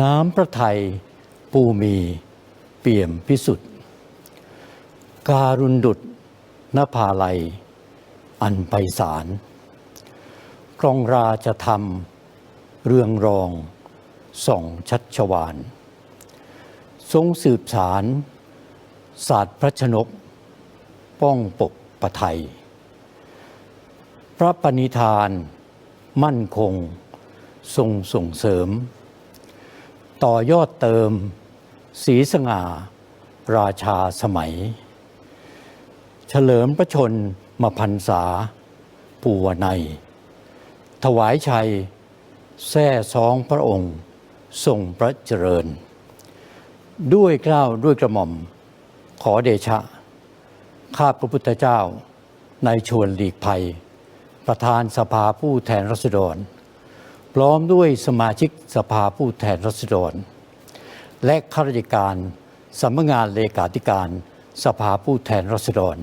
น้ำพระไทยปูมีเปี่ยมพิสุทธิ์การุณดุดนภาลัย อันไพศาลกรองราชธรรม เรืองรองส่องชัชวาน ทรงสืบสารศาสตร์พระชนก ป้องปกประไทย พระปณิธานมั่นคง ทรงส่งเสริม ต่อยอดเติม สีสง่า ราชาสมัย เฉลิมพระชนมาพันษาปูวนัย ถวายชัย แท่ซองพระองค์ทรงพระเจริญ ด้วยเกล้าวด้วยกระหม่อม ขอเดชะ ข้าพระพุทธเจ้าในชวนหลีกภัย ประธานสภาผู้แทนรัษฎร พร้อมด้วยสมาชิกสภาผู้แทนรัษฎร และข้าราชการสำนักงานเลขาธิการสภาผู้แทนรัษฎร